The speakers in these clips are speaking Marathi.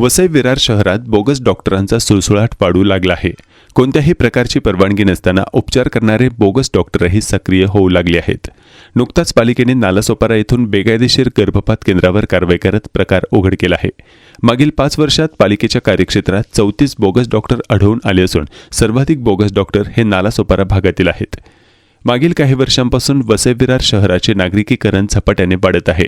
वसई विरार शहरात बोगस डॉक्टरांचा सुळसुळाट पाडू लागला आहे. कोणत्याही प्रकारची परवानगी नसताना उपचार करणारे बोगस डॉक्टरही सक्रिय होऊ लागले आहेत. नुकताच पालिकेने नालासोपारा येथून बेकायदेशीर गर्भपात केंद्रावर कारवाई करत प्रकार उघड केला आहे. मागील पाच वर्षात पालिकेच्या कार्यक्षेत्रात चौतीस बोगस डॉक्टर आढळून आले असून सर्वाधिक बोगस डॉक्टर हे नालासोपारा भागातील आहेत. मागील काही वर्षांपासून वसईविरार शहराचे नागरिकीकरण झपाट्याने वाढत आहे.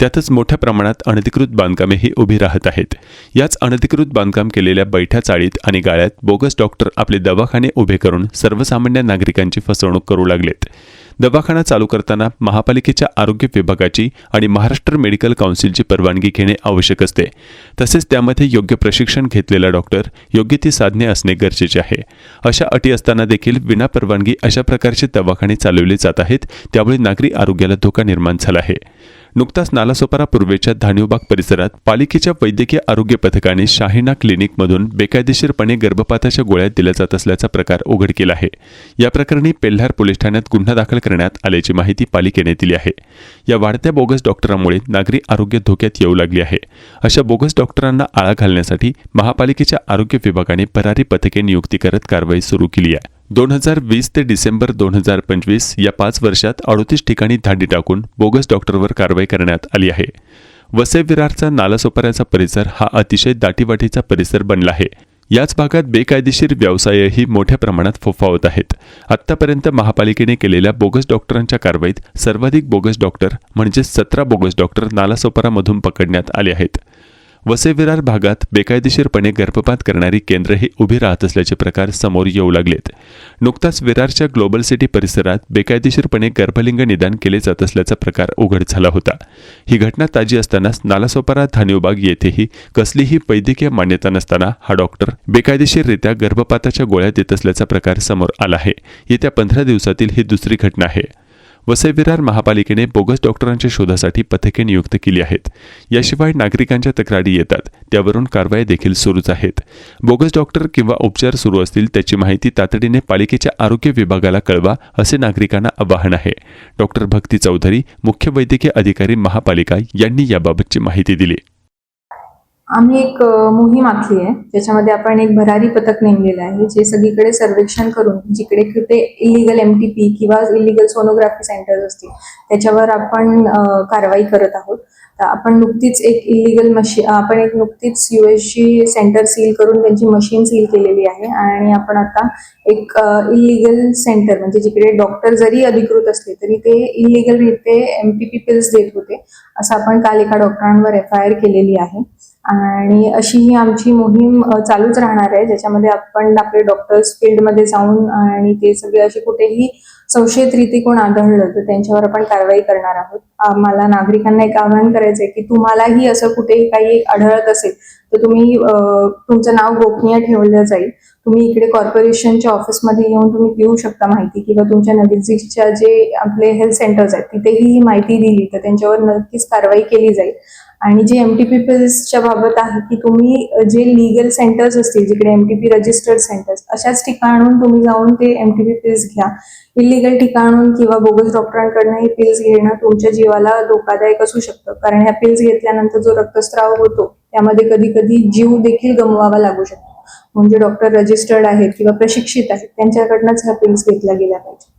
त्यातच मोठ्या प्रमाणात अनधिकृत बांधकामेही उभी राहत आहेत. याच अनधिकृत बांधकाम केलेल्या बैठ्या चाळीत आणि गाळ्यात बोगस डॉक्टर आपले दवाखाने उभे करून सर्वसामान्य नागरिकांची फसवणूक करू लागलेत. दवाखाना चालू करताना महापालिकेच्या आरोग्य विभागाची आणि महाराष्ट्र मेडिकल काउन्सिलची परवानगी घेणे आवश्यक असते. तसेच त्यामध्ये योग्य प्रशिक्षण घेतलेला डॉक्टर योग्य ती साधने असणे गरजेचे आहे. अशा अटी असताना देखील विना परवानगी अशा प्रकारचे दवाखाने चालवले जात आहेत त्यामुळे नागरी आरोग्याला धोका निर्माण झाला आहे. नुकताच नालासोपारा पूर्वेच्या धानिवबाग परिसरात पालिकेच्या वैद्यकीय आरोग्य पथकाने शाहिना क्लिनिकमधून बेकायदेशीरपणे गर्भपाताच्या गोळ्या दिल्या जात असल्याचा प्रकार उघड केला आहे. या प्रकरणी पेल्हार पोलीस ठाण्यात गुन्हा दाखल करण्यात आल्याची माहिती पालिकेने दिली आहे. या वाढत्या बोगस डॉक्टरांमुळे नागरी आरोग्य धोक्यात येऊ लागली आहे. अशा बोगस डॉक्टरांना आळा घालण्यासाठी महापालिकेच्या आरोग्य विभागाने भरारी पथके नियुक्ती करत कारवाई सुरू केली आहे. दोन हजार वीस ते डिसेंबर दोन हजार पंचवीस या पाच वर्षात अडोतीस ठिकाणी धाडी टाकून बोगस डॉक्टरवर कारवाई करण्यात आली आहे. वसई विरारचा नालासोपाऱ्याचा परिसर हा अतिशय दाटीवाटीचा परिसर बनला आहे. याच भागात बेकायदेशीर व्यवसायही मोठ्या प्रमाणात फोफावत आहेत. आत्तापर्यंत महापालिकेने केलेल्या बोगस डॉक्टरांच्या कारवाईत सर्वाधिक बोगस डॉक्टर म्हणजे सतरा बोगस डॉक्टर नालासोपारामधून पकडण्यात आले आहेत. वसे विरार भागात बेकायदेशीरपणे गर्भपात करणारी केंद्रही उभी राहत असल्याचे प्रकार समोर येऊ लागलेत. नुकताच विरारच्या ग्लोबल सिटी परिसरात बेकायदेशीरपणे गर्भलिंग निदान केले जात असल्याचा प्रकार उघड झाला होता. ही घटना ताजी असतानाच नालासोपारा धानिवबाग येथेही कसलीही वैद्यकीय मान्यता नसताना हा डॉक्टर बेकायदेशीररित्या गर्भपाताच्या गोळ्या देत असल्याचा प्रकार समोर आला आहे. येत्या पंधरा दिवसातील ही दुसरी घटना आहे. वसई विरार महापालिकेने बोगस डॉक्टरांच्या शोधासाठी पथके नियुक्त केली आहेत. याशिवाय नागरिकांच्या तक्रारी येतात. त्यावरून कारवाई देखील सुरूच आहेत. बोगस डॉक्टर किंवा उपचार सुरू असतील त्याची माहिती तातडीने पालिकेच्या आरोग्य विभागाला कळवा असे नागरिकांना आवाहन आहे. डॉक्टर भक्ती चौधरी मुख्य वैद्यकीय अधिकारी महापालिका यांनी याबाबतची माहिती दिली. आम्ही एक मोहीम आखली आहे ज्याच्यामध्ये आपण एक भरारी पथक नेमलेलं आहे जे सगळीकडे सर्वेक्षण करून जिकडे कुठे इलिगल एम टी पी किंवा इलिगल सोनोग्राफी सेंटर्स असतील त्याच्यावर आपण कारवाई करत आहोत. आपण नुकतीच एक इलिगल मशी आपण एक नुकतीच यू सेंटर सील करून त्यांची मशीन सील केलेली आहे. आणि आपण आता एक इलिगल सेंटर म्हणजे जिकडे डॉक्टर जरी अधिकृत असले तरी ते इलिगल रीते एम पी पी पिल्स देत होते असं आपण काल एका डॉक्टरांवर एफ आय आर केलेली आहे. आणि अशी ही आमची मोहीम चालूच राहणार आहे ज्याच्यामध्ये आपण आपले डॉक्टर्स फील्डमध्ये जाऊन आणि ते सगळे असे कुठेही संशयित रीती कोण आढळलं तर त्यांच्यावर आपण कारवाई करणार आहोत. आम्हाला नागरिकांना एक आवाहन करायचं करायचंय की तुम्हालाही असं कुठेही काही आढळत असेल तर तुम्ही तुमचं नाव गोपनीय ठेवलं जाईल. तुम्ही इकडे कॉर्पोरेशनच्या ऑफिसमध्ये येऊन तुम्ही देऊ शकता माहिती किंवा तुमच्या नजीकच्या जे आपले हेल्थ सेंटर्स आहेत तिथेही ही माहिती दिली तर त्यांच्यावर नक्कीच कारवाई केली जाईल. आणि जे एम टी पी पिल्सच्या बाबत आहे की तुम्ही जे लिगल सेंटर्स असतील जिकडे M T P registered centres अशाच ठिकाणून तुम्ही जाऊन ते एम टी पी पिल्स घ्या. इलिगल ठिकाणून किंवा बोगस डॉक्टरांकडनं हे पिल्स घेणं तुमच्या जीवाला धोकादायक असू शकतं. कारण ह्या पिल्स घेतल्यानंतर जो रक्तस्राव होतो त्यामध्ये कधी कधी जीव देखील गमवावा लागू शकतो. म्हणजे डॉक्टर रजिस्टर्ड आहेत किंवा प्रशिक्षित आहेत त्यांच्याकडनंच ह्या पिल्स घेतल्या गेल्या पाहिजे.